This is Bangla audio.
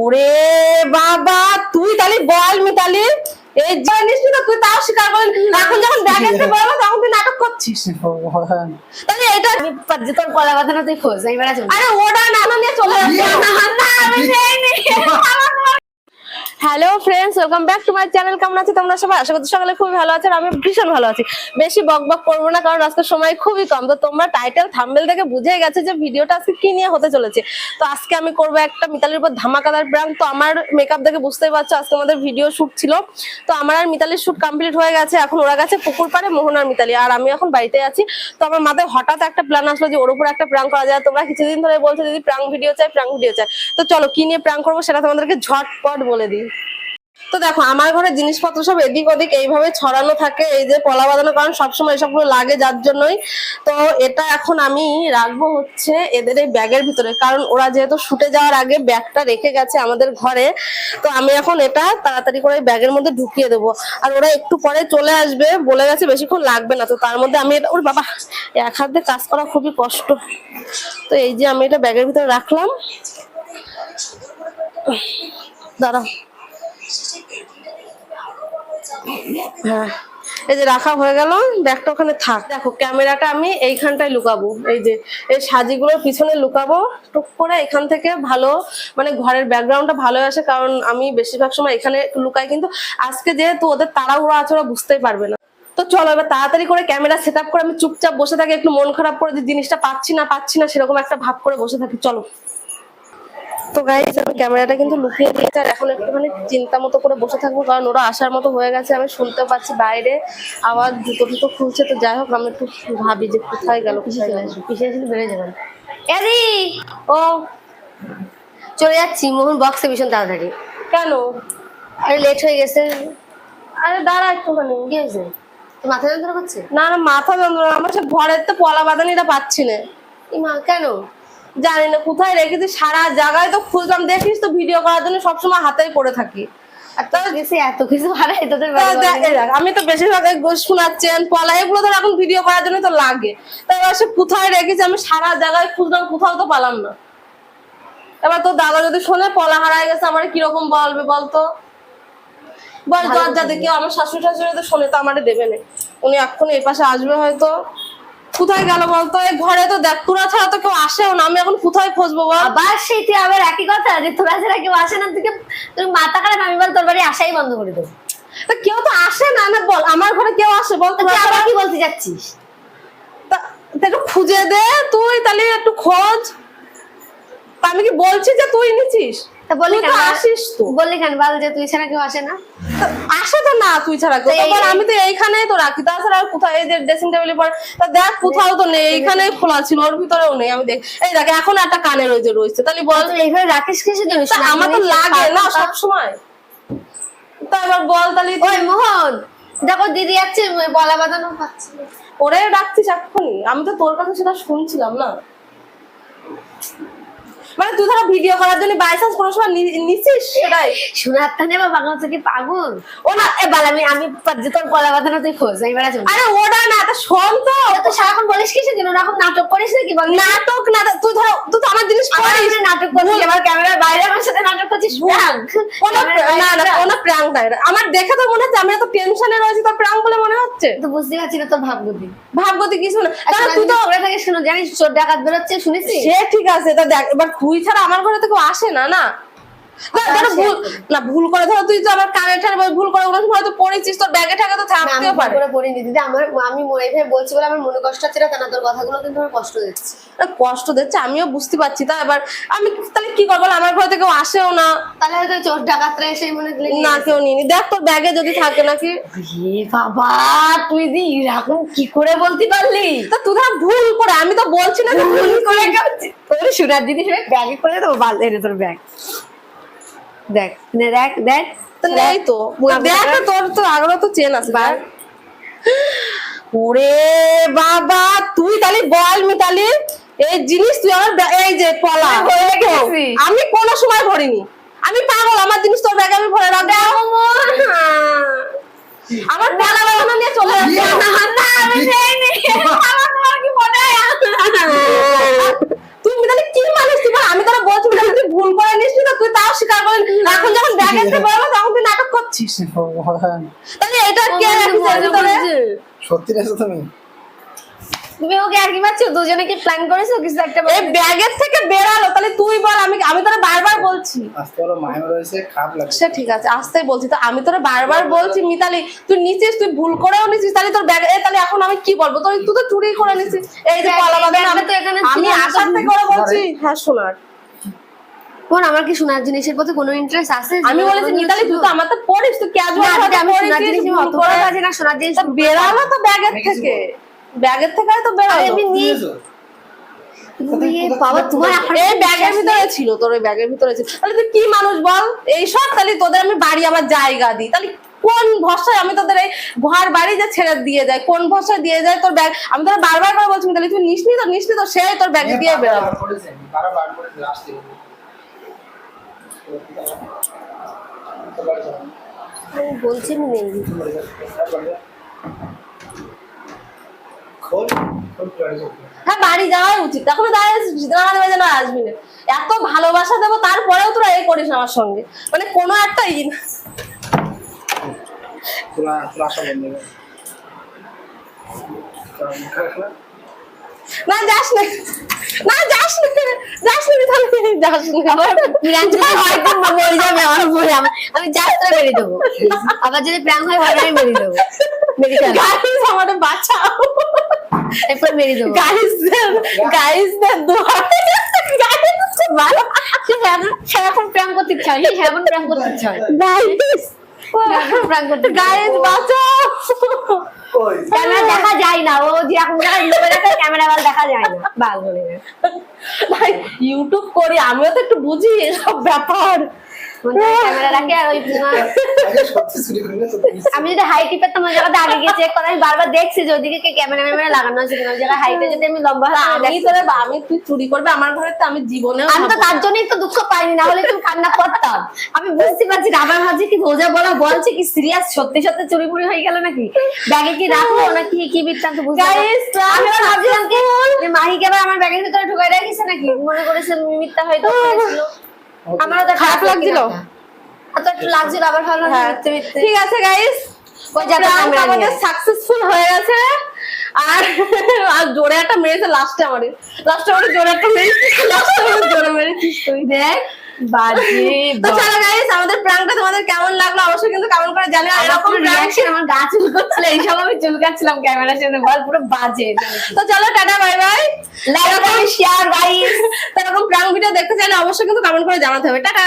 ওরে বাবা তুই তাহলে বল মিতালি। এই জানিস না তুই তাও স্বীকার করলি এখন যখন ব্যাগ এসে বলব তখন তুই নাটক করছিস। তাহলে এটা তোর গলা বাঁধানো তুই খোঁজ এইবার আরে ওটা না নিয়ে চলে যাচ্ছে। না আমি যাইনি hello friends welcome back to my channel কেমন আছে? তোমরা সবাই? আশা করছি সকালে খুবই ভালো আছে আর আমি ভীষণ ভালো আছি। বেশি বক বক করব না, কারণ আজকে সময় খুবই কম। তো তোমরা টাইটেল থাম্বেল থেকে বুঝে গেছে যে ভিডিওটা আজকে কি নিয়ে হতে চলেছে। তো আজকে আমি করব একটা মিতালির উপর ধামাকাদার ব্র্যান্ড তো আমার মেকআপ দেখে বুঝতেই পারছ, আজকে আমাদের ভিডিও শুট ছিল। তো আমার আর মিতালির শুট কমপ্লিট হয়ে গেছে। এখন ওরা গেছে পুকুর পাড়ে, মোহন আর মিতালি। আর আমি এখন বাড়িতে আছি। তো আমার মাথায় হঠাৎ একটা প্ল্যান আসলো যে ওর উপর একটা প্র্যাঙ্ক করা যায়। তোমরা কিছুদিন ধরে বলছো যদি প্র্যাঙ্ক ভিডিও চাই প্র্যাঙ্ক ভিডিও চাই। তো চলো, কি নিয়ে প্র্যাঙ্ক করব সেটা তোমাদেরকে ঝটপট বলে দিই। তো দেখো, আমার ঘরে জিনিসপত্র সব এদিক ওদিক এইভাবে ছড়ানো থাকে, এই যে পলা বাঁধানো, কারণ সবসময় এসবগুলো লাগে যার জন্যই। তো এটা এখন আমি রাখব হচ্ছে এদের এই ব্যাগের ভিতরে, কারণ ওরা যেহেতু শুটে যাওয়ার আগে ব্যাগটা রেখে গেছে আমাদের ঘরে, তো আমি এখন এটা তাড়াতাড়ি করে ব্যাগের মধ্যে ঢুকিয়ে দেবো। আর ওরা একটু পরে চলে আসবে, বলে গেছে বেশিক্ষণ লাগবে না, তো তার মধ্যে আমি এটা, ওর বাবা, এক হাতে কাজ করা খুবই কষ্ট। তো এই যে আমি এটা ব্যাগের ভিতরে রাখলাম। দাঁড়াও। হ্যাঁ। এই যে রাখা হয়ে গেল, ব্যাগটা ওখানে থাক। দেখো, ক্যামেরাটা আমি এইখানটায় লুকাবো। এই যে, এই সাজিগুলোর পিছনে লুকাবো, টুক করে এখান থেকে ভালো মানে ঘরের ব্যাকগ্রাউন্ডটা ভালো আসে, কারণ আমি বেশিরভাগ সময় এখানে লুকাই, কিন্তু আজকে যেহেতু ওদের তাড়াহুড়ো আছে, ওরা বুঝতেই পারবে না। তো চলো, এবার তাড়াতাড়ি করে ক্যামেরা সেট করে আমি চুপচাপ বসে থাকি, একটু মন খারাপ করে যে জিনিসটা পাচ্ছি না পাচ্ছি না, সেরকম একটা ভাব করে বসে থাকি। চলো। তো গাইজ আমি ক্যামেরাটা কিন্তু লুকিয়ে দিয়েছি আর এখন একটুখানি চিন্তা মতো করে বসে থাকব কারণ ওরা আসার মতো হয়ে গেছে আমি শুনতে পাচ্ছি বাইরে আবার জুতো টুতো খুলছে তো যাই হোক আমি একটু ভাবি যে কোথায় গেল বেড়ে যাবেন। এদি ও! চলে যাচ্ছি মোহন বক্সে ভীষণ তাড়াতাড়ি। কেন? আরে লেট হয়ে গেছে। আরে দাঁড়া একটুখানি কি হয়েছে? মাথা যন্ত্রণা করছে? না না মাথা যন্ত্রণা আমার সে ঘরের তো পলা বাদানিটা পাচ্ছি না। কেন? জানি না কোথায় রেখেছি সারা জায়গায় তো খুঁজলাম দেখিস তো ভিডিও করার জন্য সবসময় হাতেই পড়ে থাকি। তোর আমি তো বেশিরভাগ এই শোনাচ্ছেন পলা এগুলো তো এখন ভিডিও করার জন্য তো লাগে। সে কোথায় রেখেছি আমি সারা জায়গায় খুঁজলাম কোথাও তো পালাম না। এবার তো দাদা যদি শোনে পলা হারায় গেছে আমার কীরকম বলবে বলতো? বল দরজা দেখে আমার শাশুড়ি শাশুড়ি তো শোনে তো আমারে দেবে না। উনি এখন এই পাশে আসবে হয়তো। কোথায় গেল বলতো? ঘরে তো দেখ তোরা ছাড়া তো কেউ আসেও না। আমি এখন কোথায় খুঁজবো বল? আবার সেই তুই আবার একই কথা যে তোরা ছাড়া কেউ আসে না তুই তুই মাথা খারাপ আমি বল তোর বাড়ি আসাই বন্ধ করে দেবো। তা কেউ তো আসে না না বল আমার ঘরে কেউ আসে বল। তুই আবার কি বলতে যাচ্ছিস? একটু খুঁজে দে তুই তাহলে একটু খোঁজ। আমি কি বলছি যে তুই নিছিস কেন? আসিস তো। কেন? বল যে তুই ছাড়া কেউ আসে না। আসে তো না তুই ছাড়া কেউ। আমি তো তো রাখি। তাছাড়া আর এই যে ড্রেসিং পর তা দেখ কোথাও তো নেই। খোলা ছিল। ওর ভিতরেও নেই। আমি দেখ এই দেখ এখন একটা কানে রয়েছে রয়েছে। তাহলে বল তুই এইভাবে রাখিস আমার তো লাগে না সব সময়। তা এবার বল তাহলে ওই মোহন দেখো দিদি যাচ্ছে বলা বাঁধানো পাচ্ছে না। ওরে ডাকছিস এক্ষুনি। আমি তো তোর কথা সেটা শুনছিলাম না। মানে তুই ধরো ভিডিও করার জন্য বাই চান্স কোনো সময় নিছিস সেটাই? শোনার টানে বা বাংলা থেকে পাগল। ও না এ বাল আমি আমি তোর গলা বাঁধানো তুই খোঁজ চলে আরে ওটা না তা শোন তো। তুই সারাক্ষণ বলিস কিসের জন্য? ওরকম নাটক করিস নাকি বল? নাটক না তুই ধরো তুই তো আমার জিনিস করিস নাটক করছিস এবার ক্যামেরার বাইরে আমার সাথে নাটক করছিস। কোনো না না কোনো প্র্যাঙ্ক নাই। রে। আমার দেখে তো মনে হচ্ছে আমি এত টেনশনে রয়েছি তোর প্র্যাঙ্ক বলে মনে হচ্ছে। তো বুঝতে পারছি না তোর ভাবগতি। ভাবগতি কিছু না। আচ্ছা তুই তো করে থাকিস কেন? জানিস চোর ডাকাত বেরোচ্ছে শুনেছিস? সে ঠিক আছে তা দেখ এবার তুই ছাড়া আমার ঘরে তো কেউ আসে না না? না, ধরো ভুল না ভুল করে ধরো তুই তো আমার কানে ঠানে ভুল করে কোনো হয়তো পড়েছিস তোর ব্যাগে ঠাকে তো থাকতেও পারে। করে পড়িনি দিদি আমার আমি মনে ভেবে বলছি বলে আমার মনে কষ্ট হচ্ছে না তা তোর কথাগুলো কিন্তু আমার কষ্ট দিচ্ছে। না, কষ্ট দিচ্ছে আমিও বুঝতে পারছি তা এবার আমি তাহলে কি করব আমার ঘরে কেউ আসেও না। তাহলে হয়তো চোর ডাকাতরা এসে মনে দিলে না কেউ নিনি দেখ তোর ব্যাগে যদি থাকে নাকি। এ বাবা তুই দি এরকম কি করে বলতে পারলি? তা তুই ধর ভুল করে আমি তো বলছি না ভুল করে তোর সুনার দিদি ব্যাগে করে দেবো বাল তোর ব্যাগ। দেখ দেখ দেখ তো নেই তো। দেখ তোর তো আগ্রহ তো চেন আছে। ওরে বাবা তুই তাহলে বল মিতালি এই জিনিস তুই আমার এই যে পলা। আমি কোনো সময় ভরিনি। আমি পাগল আমার জিনিস তোর ব্যাগে আমি ভরে রাখব। আমার পলা বানানো নিয়ে চলে যাচ্ছে। না, না, আমি নেইনি। আমার তোমার কি মনে হয়? তুই মিতালি কি মানুষ তুই বল? আমি তোরা বলছি মিতালি তুই ভুল করে নিস নি তো তুই তাও স্বীকার করলি এখন যখন ব্যাগে বলব তখন তুই নাটক করছিস। তাহলে এটা কে? করছে। সত্যি রেখেছো তুমি? তুমি ওকে আর কি পাচ্ছো দুজনে কি প্ল্যান করেছ? কিছু একটা এই ব্যাগের থেকে বেরালো তাহলে তুই বল আমি আমি তোরা বারবার বলছি। আজকে ওরা মায়ের রয়েছে খারাপ লাগছে। সে ঠিক আছে আসতেই বলছি তো আমি তোরা বারবার বলছি মিতালি তুই নিচিস তুই ভুল করেও নিছিস তাহলে তোর ব্যাগ এ তাহলে এখন আমি কি বলব? তুই তুই তো চুরি করে নিছিস এই যে কলা বাদাম আমি তো এখানে আমি ছিল, আমি তো আসার থেকে করে বলছি। হ্যাঁ শোনার কোন আমার কি সোনার জিনিসের প্রতি কোনো ইন্টারেস্ট আছে? আমি বলেছি মিতালি তুই তো আমার তো পড়িস তুই ক্যাজুয়াল আমি সোনার জিনিস অত বড় কাজে না সোনার জিনিস বেরালো তো ব্যাগের থেকে। ব্যাগের থেকে তো বেরালো আমি নিয়ে ছিল তোর ওই ব্যাগের ভিতরে ছিল। তাহলে তুই কি মানুষ বল? এই সব তাহলে তোদের আমি বাড়ি আমার জায়গা দিই। তাহলে কোন ভরসায় আমি তোদের এই ঘর বাড়ি যে ছেড়ে দিয়ে যায় কোন ভরসায় দিয়ে যায় তোর ব্যাগ? আমি তোর বারবার করে বলছি তাহলে তুই নিসনি তো নিসনি তো সে তোর ব্যাগ দিয়ে বারবার বেরোবে বার করেছে, বারবার বার করেছে, আসতে হবে। তো বাড়ি যাও, আমি বলছি আমি নেই। হ্যাঁ বাড়ি যাওয়াই উচিত। এখনও দাঁড়িয়ে দাঁড়া দেবে যেন আসবি না। এত ভালোবাসা দেবো তারপরেও তোরা এই করিস আমার সঙ্গে। মানে কোনো একটা ই না। তোরা আসা বন্ধ কর। কারণ মুখে রাখলে না যাস না। না যাস না। যাস না তাহলে যাস না। প্ল্যান যদি হয় তো মরে যাবে আমার উপরে আমি যাত্রা বেরিয়ে দেবো। আবার যদি প্ল্যান হয় হয় আমি বেরিয়ে দেবো। বেরিয়ে যাবে গাইস আমাদের বাঁচাও। এরপর বেরিয়ে দেবো। গাইস গাইস দের দোয়া গাইস সারাক্ষণ প্রাণ করতে ইচ্ছা হয় সারাক্ষণ প্রাণ করতে ইচ্ছা হয় গাইস প্রাণ বাঁচাও। ক্যামেরা দেখা যায় না। ও যে এখন ক্যামেরা বল দেখা যায় না। বাল বলে ভাই ইউটিউব করি আমিও তো একটু বুঝি এসব ব্যাপার। ক্যামেরা রাখে আর ওই। আমি যদি হাইট টিপে তোমার জায়গাতে আগে গিয়ে চেক করা আমি বারবার দেখছি যে ওদিকে কে ক্যামেরা ম্যামেরা লাগানো আছে কিনা। ওই জায়গায় হাইটে যদি আমি লম্বা হয় আমি তোরে আমি তুই চুরি করবে আমার ঘরে তো আমি জীবনেও আমি তো তার জন্যই তো দুঃখ পাইনি না হলে তুমি কান্না করতাম। আমি বুঝতে পারছি না আমার মাঝে কি রোজা বলা বলছে কি সিরিয়াস সত্যি সত্যি চুরি মুড়ি হয়ে গেল নাকি? ব্যাগে কি রাখল নাকি কি বৃত্তান্ত বুঝতে Guys, আমি ভাবছিলাম কি যে মাহিকে আবার আমার ব্যাগের ভিতরে ঢুকাই রেখেছে নাকি? মনে করেছে মিথ্যা হয়তো আমারও তো খারাপ লাগছিল? আবার হ্যাঁ, ঠিক আছে গাইস আমাদের সাকসেসফুল হয়ে গেছে। আর আর জোরে একটা মেরেছে লাস্টে আমারে লাস্টে আমারে জোরে একটা মেরেছিস লাস্টে আমারে জোরে মেরেছিস তুই। দেখ বাজে তো চলো গাইস আমাদের প্র্যাঙ্কটা তোমাদের কেমন লাগল অবশ্যই আমার এরকম পুরো আমার গা চুলকাচ্ছিল এই সব আমি চুলকাচ্ছিলাম ক্যামেরার সামনে বল পুরো বাজে তো চলো tata bye bye like share guys তো এরকম প্র্যাঙ্ক ভিডিও দেখতে চাইলে অবশ্যই কিন্তু কমেন্ট করে জানাতে হবে। টাটা।